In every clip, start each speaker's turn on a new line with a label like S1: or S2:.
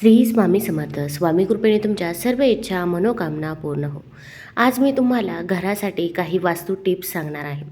S1: श्री स्वामी समर्थ. स्वामी कृपेने तुमच्या सर्व इच्छा मनोकामना पूर्ण हो. आज मी तुम्हाला घरासाठी काही वास्तू टिप्स सांगणार आहे.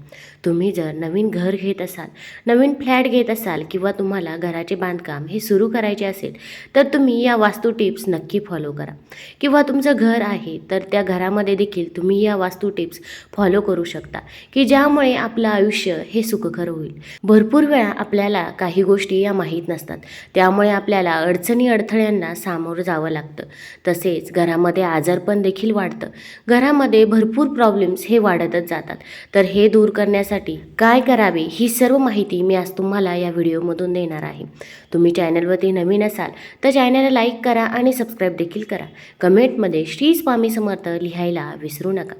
S1: तुम्ही जर नवीन घर घेत असाल नवीन फ्लॅट घेत असाल किंवा तुम्हाला घराचे बांधकाम हे सुरू करायचे असेल तर तुम्ही या वास्तू टिप्स नक्की फॉलो करा. किंवा तुमचं घर आहे तर त्या घरामध्ये देखील तुम्ही या वास्तू टिप्स फॉलो करू शकता की ज्यामुळे आपलं आयुष्य हे सुखकर होईल. भरपूर वेळा आपल्याला काही गोष्टी या माहीत नसतात. त्यामुळे आपल्याला अडचणी अडथळ्यांना सामोरं जावं लागतं. तसेच घरामध्ये आजारपण देखील वाढतं. घरामध्ये भरपूर प्रॉब्लेम्स हे वाढतच जातात. तर हे दूर करण्यासाठी काय करावे ही सर्व माहिती मी आज तुम्हाला या व्हिडिओमधून देणार आहे. तुम्ही चॅनलवरती नवीन असाल तर चॅनलला लाईक करा आणि सबस्क्राईब देखील करा. कमेंटमध्ये श्री स्वामी समर्थ लिहायला विसरू नका.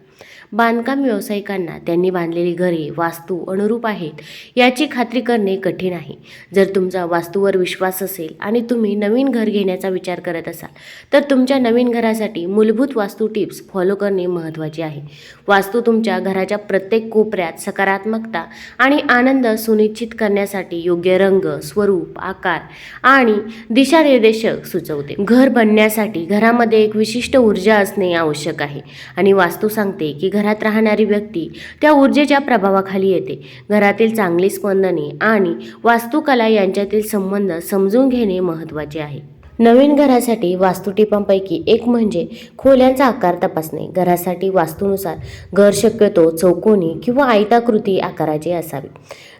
S1: बांधकाम व्यावसायिकांना त्यांनी बांधलेली घरे वास्तू अनुरूप आहेत याची खात्री करणे कठीण आहे. जर तुमचा वास्तूवर विश्वास असेल आणि तुम्ही नवीन घर घेण्याचा विचार करत असाल तर तुमच्या नवीन घरासाठी मूलभूत वास्तू टिप्स फॉलो करणे महत्त्वाचे आहे. वास्तू तुमच्या घराच्या प्रत्येक कोपऱ्यात सकारात्मकता आणि आनंद सुनिश्चित करण्यासाठी योग्य रंग स्वरूप आकार आणि दिशानिर्देशक सुचवते. घर बनण्यासाठी घरामध्ये एक विशिष्ट ऊर्जा असणे आवश्यक आहे आणि वास्तू सांगते की घरात राहणारी व्यक्ती त्या ऊर्जेच्या प्रभावाखाली येते. घरातील चांगली स्पंदने आणि वास्तुकला यांच्यातील संबंध समजून घेणे महत्त्वाचे आहे. नवीन घरासाठी वास्तुटिपांपैकी एक म्हणजे खोल्यांचा आकार तपासणे. घरासाठी वास्तूनुसार घर शक्यतो चौकोनी किंवा आयताकृती आकाराचे असावे.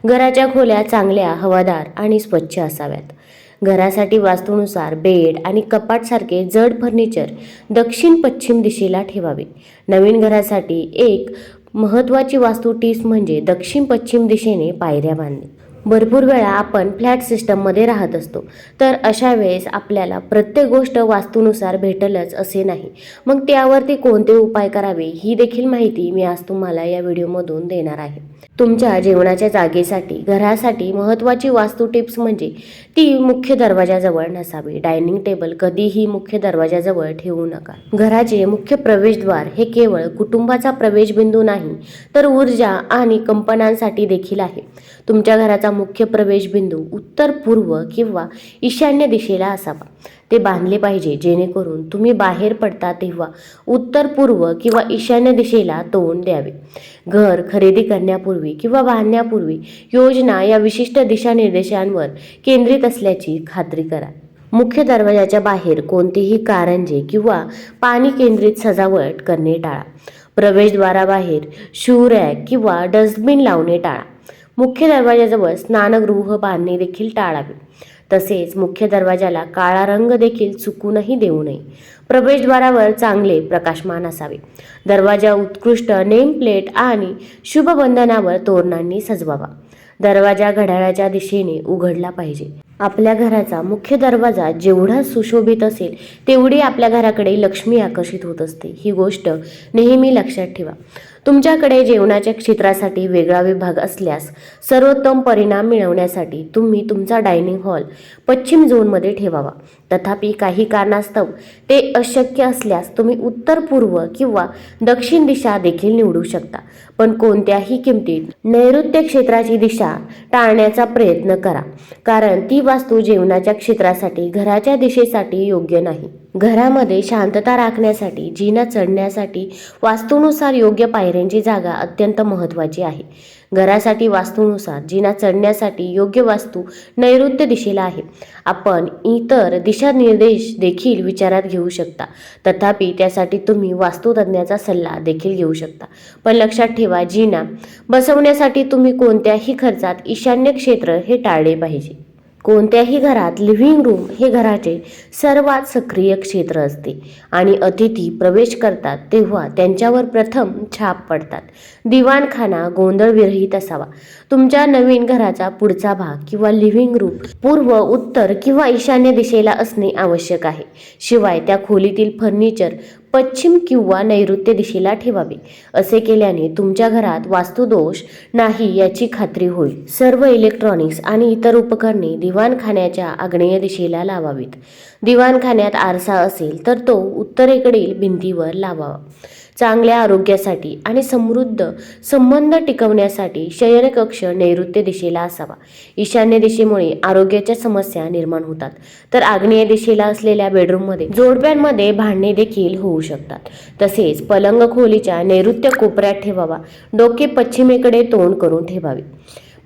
S1: घराच्या खोल्या चांगल्या हवादार आणि स्वच्छ असाव्यात. घरासाठी वास्तूनुसार बेड आणि कपाटसारखे जड फर्निचर दक्षिण पश्चिम दिशेला ठेवावे. नवीन घरासाठी एक महत्त्वाची वास्तू टीप्स म्हणजे दक्षिण पश्चिम दिशेने पायऱ्या बांधणे. भरपूर वेळा आपण फ्लॅट सिस्टममध्ये राहत असतो तर अशा वेळेस आपल्याला प्रत्येक गोष्ट वास्तूनुसार भेटलच असे नाही. मग त्यावरती कोणते उपाय करावे ही देखील माहिती मी आज तुम्हाला या व्हिडिओमधून देणार आहे. तुमच्या जेवणाच्या जागेसाठी घरासाठी महत्त्वाची वास्तू टिप्स म्हणजे ती मुख्य दरवाजाजवळ नसावी. डायनिंग टेबल कधीही मुख्य दरवाजाजवळ ठेवू नका. घराचे मुख्य प्रवेशद्वार हे केवळ कुटुंबाचा प्रवेशबिंदू नाही तर ऊर्जा आणि कंपनांसाठी देखील आहे. तुमच्या घराचा मुख्य प्रवेशबिंदू उत्तर पूर्व किंवा ईशान्य दिशेला असावा. ते बांधले पाहिजे जेणेकरून तुम्ही बाहेर पडता तेव्हा उत्तर पूर्व किंवा ईशान्य दिशेला तोंड द्यावे. घर खरेदी करण्यापूर्वी किंवा बांधण्यापूर्वी योजना या विशिष्ट दिशानिर्देशांवर केंद्रित असल्याची खात्री करा. मुख्य दरवाजाच्या बाहेर कोणतेही कारंजे किंवा पाणी केंद्रित सजावट करणे टाळा. प्रवेशद्वाराबाहेर शू रॅक किंवा डस्टबिन लावणे टाळा. मुख्य दरवाजाजवळ स्नानगृह बांधणे देखील टाळावे. तसेच मुख्य दरवाजाला काळा रंग देखील चुकूनही देऊ नये. प्रवेशद्वारावर चांगले प्रकाशमान असावे. दरवाजा उत्कृष्ट नेम प्लेट आणि शुभबंधनावर तोरणांनी सजवावा. दरवाजा घड्याळाच्या दिशेने उघडला पाहिजे. आपल्या घराचा मुख्य दरवाजा जेवढा सुशोभित असेल तेवढी आपल्या घराकडे लक्ष्मी आकर्षित होत असते. ही गोष्ट नेहमी लक्षात ठेवा. तुमच्याकडे जेवणाच्या क्षेत्रासाठी वेगळा विभाग असल्यास सर्वोत्तम परिणाम मिळवण्यासाठी तुम्ही तुमचा डायनिंग हॉल पश्चिम झोनमध्ये ठेवावा. तथापि काही कारणास्तव ते अशक्य असल्यास तुम्ही उत्तर पूर्व किंवा दक्षिण दिशा देखील निवडू शकता. पण कोणत्याही किमतीत नैऋत्य क्षेत्राची दिशा टाळण्याचा प्रयत्न करा कारण ती वास्तू जेवणाच्या क्षेत्रासाठी घराच्या दिशेसाठी योग्य नाही. घरामध्ये शांतता राखण्यासाठी जिना चढण्यासाठी वास्तूनुसार योग्य पायऱ्यांची जागा अत्यंत महत्त्वाची आहे. घरासाठी वास्तूनुसार जिना चढण्यासाठी योग्य वास्तू नैऋत्य दिशेला आहे. आपण इतर दिशानिर्देश देखील विचारात घेऊ शकता. तथापि त्यासाठी तुम्ही वास्तुतज्ञाचा सल्ला देखील घेऊ शकता. पण लक्षात ठेवा जिना बसवण्यासाठी तुम्ही कोणत्याही खर्चात ईशान्य क्षेत्र हे टाळले पाहिजे. कोणत्याही घरात लिव्हिंग रूम हे घराचे सर्वात सक्रिय क्षेत्र असते. आणि अतिथी प्रवेश करतात तेव्हा त्यांच्यावर प्रथम छाप पडतात. दिवाणखाना गोंधळविरहित असावा. तुमच्या नवीन घराचा पुढचा भाग किंवा लिव्हिंग रूम पूर्व उत्तर किंवा ईशान्य दिशेला असणे आवश्यक आहे. शिवाय त्या खोलीतील फर्निचर पश्चिम किंवा नैऋत्य दिशेला ठेवावे. असे केल्याने तुमच्या घरात वास्तुदोष नाही याची खात्री होईल. सर्व इलेक्ट्रॉनिक्स आणि इतर उपकरणे दिवाणखान्याच्या आग्नेय दिशेला लावावीत. दिवाणखान्यात आरसा असेल तर तो उत्तरेकडील भिंतीवर लावावा चांगल्या आरोग्यासाठी आणि समृद्ध संबंध टिकवण्यासाठी शयनकक्ष नैऋत्य दिशेला असावा. ईशान्य दिशेमुळे आरोग्याच्या समस्या निर्माण होतात. तर आग्नेय दिशेला असलेल्या बेडरूममध्ये जोडप्यांमध्ये भांडणे देखील होऊ शकतात. तसेच पलंग खोलीच्या नैऋत्य कोपऱ्यात ठेवावा. डोके पश्चिमेकडे तोंड करून ठेवावे.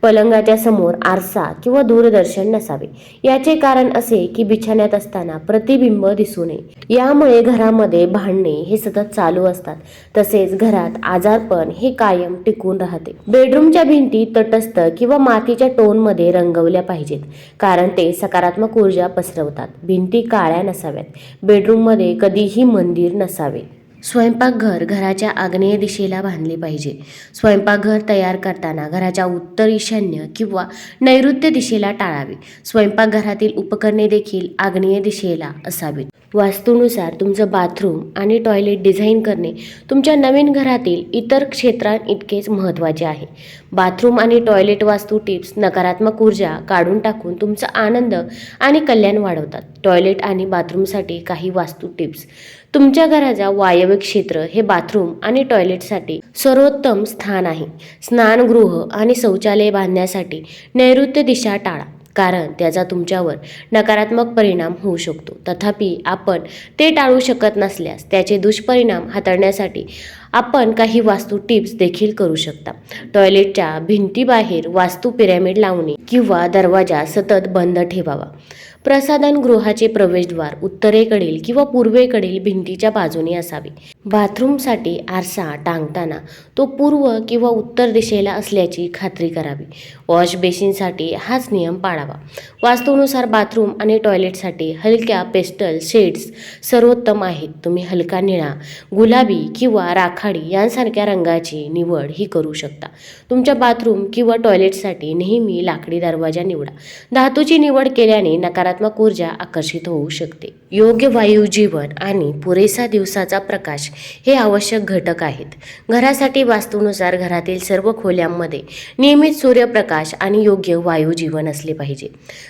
S1: पलंगाच्या समोर आरसा किंवा दूरदर्शन नसावे. याचे कारण असे की बिछाण्यात असताना प्रतिबिंब दिसू नये. यामुळे घरामध्ये भांडणे हे सतत चालू असतात. तसेच घरात आजारपण हे कायम टिकून राहते. बेडरूमच्या भिंती तटस्थ किंवा मातीच्या टोनमध्ये रंगवल्या पाहिजेत कारण ते सकारात्मक ऊर्जा पसरवतात. भिंती काळ्या नसाव्यात. बेडरूममध्ये कधीही मंदिर नसावे. स्वयंपाकघर घराच्या आग्नेय दिशेला बांधले पाहिजे. स्वयंपाकघर तयार करताना घराच्या उत्तर ईशान्य किंवा नैऋत्य दिशेला टाळावे. स्वयंपाकघरातील उपकरणे देखील आग्नेय दिशेला असावीत. वास्तूनुसार तुमचं बाथरूम आणि टॉयलेट डिझाईन करणे तुमच्या नवीन घरातील इतर क्षेत्रांइतकेच महत्त्वाचे आहे. बाथरूम आणि टॉयलेट वास्तू टिप्स नकारात्मक ऊर्जा काढून टाकून तुमचा आनंद आणि कल्याण वाढवतात. टॉयलेट आणि बाथरूमसाठी काही वास्तू टिप्स. तुमच्या घराचा वायव्य क्षेत्र हे बाथरूम आणि टॉयलेटसाठी सर्वोत्तम स्थान आहे. स्नानगृह आणि शौचालय बांधण्यासाठी नैऋत्य दिशा टाळा. कारण त्याचा तुमच्यावर नकारात्मक परिणाम होऊ शकतो. तथापि आपण ते टाळू शकत नसल्यास त्याचे दुष्परिणाम हाताळण्यासाठी आपण काही वास्तू टिप्स देखील करू शकता. टॉयलेटच्या भिंतीबाहेर वास्तू पिरॅमिड लावणे किंवा दरवाजा सतत बंद ठेवावा. प्रसाधनगृहाचे प्रवेशद्वार उत्तरेकडील किंवा पूर्वेकडील भिंतीच्या बाजूने असावे. बाथरूमसाठी आरसा टांगताना तो पूर्व किंवा उत्तर दिशेला असल्याची खात्री करावी. वॉश बेसिनसाठी हाच नियम पाळावा. वास्तूनुसार बाथरूम आणि टॉयलेटसाठी हलक्या पेस्टल शेड्स सर्वोत्तम आहेत. तुम्ही हलका निळा गुलाबी किंवा राखाडी यांसारख्या रंगाची निवड ही करू शकता. तुमच्या बाथरूम किंवा टॉयलेटसाठी नेहमी लाकडी दरवाजा निवडा. धातूची निवड केल्याने नकारात्मक ऊर्जा आकर्षित होऊ शकते. योग्य वायू जीवन आणि पुरेसा दिवसाचा प्रकाश हे आवश्यक घटक आहेत. घरासाठी वास्तूनुसार घरातील सर्व खोल्यांमध्ये नियमित सूर्यप्रकाश आणि योग्य वायू जीवन असले पाहिजे.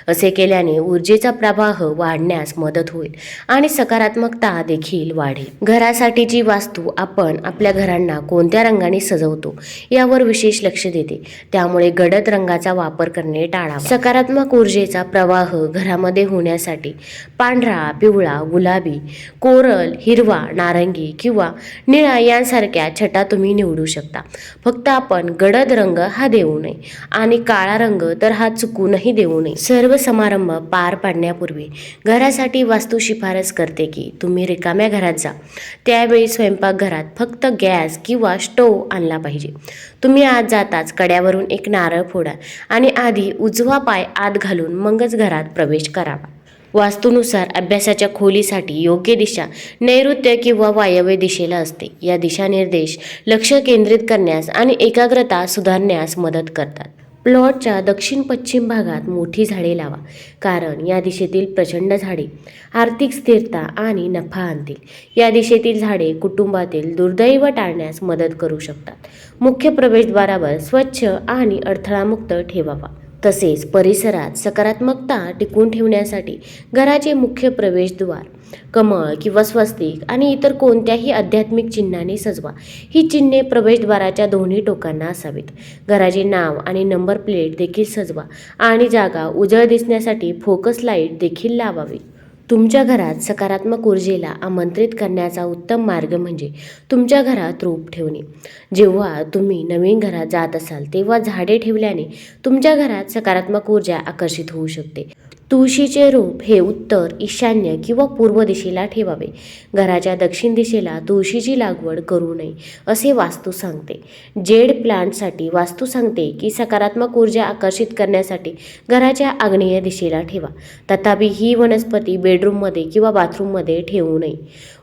S1: असे केल्याने ऊर्जेचा प्रवाह वाढण्यास मदत होईल आणि सकारात्मकता देखील वाढेल. घरासाठीची वास्तू आपण आपल्या घरांना कोणत्या रंगाने सजवतो यावर विशेष लक्ष देते. त्यामुळे गडद रंगाचा वापर करणे टाळा सकारात्मक ऊर्जेचा प्रवाह घरामध्ये होण्यासाठी पांढरा पिवळा गुलाबी कोरल हिरवा नारंगी किंवा निळा यांसारख्या छटा तुम्ही निवडू शकता. फक्त आपण गडद रंग हा देऊ नये आणि काळा रंग तर हा चुकूनही देऊ नये. सर्व समारंभ पार पाडण्यापूर्वी घरासाठी वास्तू शिफारस करते की तुम्ही रिकाम्या घरात जा. त्यावेळी स्वयंपाकघरात फक्त गॅस किंवा स्टोव आणला पाहिजे. तुम्ही आत जाताच कड्यावरून एक नारळ फोडा आणि आधी उजवा पाय आत घालून मगच घरात प्रवेश करा. करावा. वास्तूनुसार अभ्यासाच्या खोलीसाठी योग्य दिशा नैऋत्य किंवा वायव्य दिशेला असते. या दिशानिर्देश लक्ष केंद्रित करण्यास आणि एकाग्रता सुधारण्यास मदत करतात. प्लॉटच्या दक्षिण पश्चिम भागात मोठी झाडे लावा कारण या दिशेतील प्रचंड झाडे आर्थिक स्थिरता आणि नफा आणतील. या दिशेतील झाडे कुटुंबातील दुर्दैव टाळण्यास मदत करू शकतात. मुख्य प्रवेशद्वारावर स्वच्छ आणि अडथळामुक्त ठेवावा. तसेच परिसरात सकारात्मकता टिकून ठेवण्यासाठी घराचे मुख्य प्रवेशद्वार कमळ किंवा स्वस्तिक आणि इतर कोणत्याही आध्यात्मिक चिन्हाने सजवा. ही चिन्हे प्रवेशद्वाराच्या दोन्ही टोकांना असावीत. घराचे नाव आणि नंबर प्लेट देखील सजवा आणि जागा उजळ दिसण्यासाठी फोकस लाइट देखील लावावी. तुमच्या घरात सकारात्मक ऊर्जेला आमंत्रित करण्याचा उत्तम मार्ग म्हणजे तुमच्या घरात रोप ठेवणे. जेव्हा तुम्ही नवीन घरात जात असाल तेव्हा झाडे ठेवल्याने तुमच्या घरात सकारात्मक ऊर्जा आकर्षित होऊ शकते. तुळशीचे रोप हे उत्तर ईशान्य किंवा पूर्व दिशेला ठेवावे. घराच्या दक्षिण दिशेला तुळशीची लागवड करू नये असे वास्तू सांगते. जेड प्लांटसाठी वास्तू सांगते की सकारात्मक ऊर्जा आकर्षित करण्यासाठी घराच्या आग्नेय दिशेला ठेवा. तथापि ही वनस्पती बेडरूममध्ये किंवा बाथरूममध्ये ठेवू नये.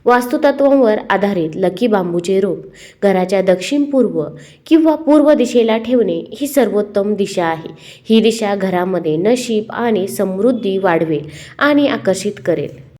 S1: वास्तुतत्वांवर आधारित लकी बांबूचे रोप घराच्या दक्षिण पूर्व किंवा पूर्व दिशेला ठेवणे ही सर्वोत्तम दिशा आहे. ही दिशा घरामध्ये नशीब आणि समृद्धी वाढवेल आणि आकर्षित करेल.